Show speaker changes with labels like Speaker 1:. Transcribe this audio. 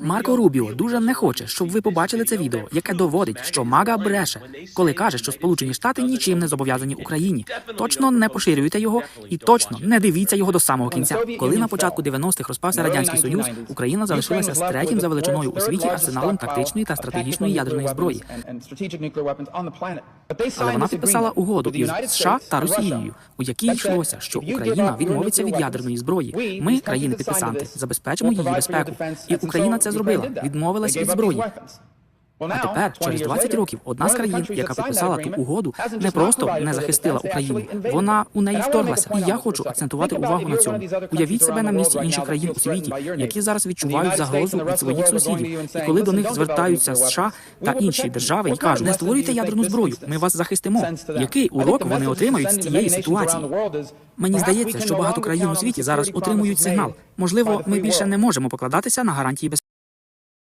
Speaker 1: Марко Рубіо дуже не хоче, щоб ви побачили це відео, яке доводить, що Мага бреше, коли каже, що Сполучені Штати нічим не зобов'язані Україні. Точно не поширюйте його і точно не дивіться його до самого кінця. Коли на початку 90-х розпався радянський союз, Україна залишилася з третім за величиною у світі арсеналом тактичної та стратегічної ядерної зброї. Але вона підписала угоду із США та Росією, у якій йшлося, що Україна відмовиться від ядерної зброї. Ми, країни-підписанти, забезпечимо її безпеку. І Україна це зробила, відмовилась від зброї. А тепер, через 20 років, одна з країн, яка підписала ту угоду, не просто не захистила Україну, вона у неї вторглася. І я хочу акцентувати увагу на цьому. Уявіть себе на місці інших країн у світі, які зараз відчувають загрозу від своїх сусідів. І коли до них звертаються США та інші держави і кажуть, не створюйте ядерну зброю, ми вас захистимо. Який урок вони отримають з цієї ситуації? Мені здається, що багато країн у світі зараз отримують сигнал. Можливо, ми більше не можемо покладатися на гарантії безпеки.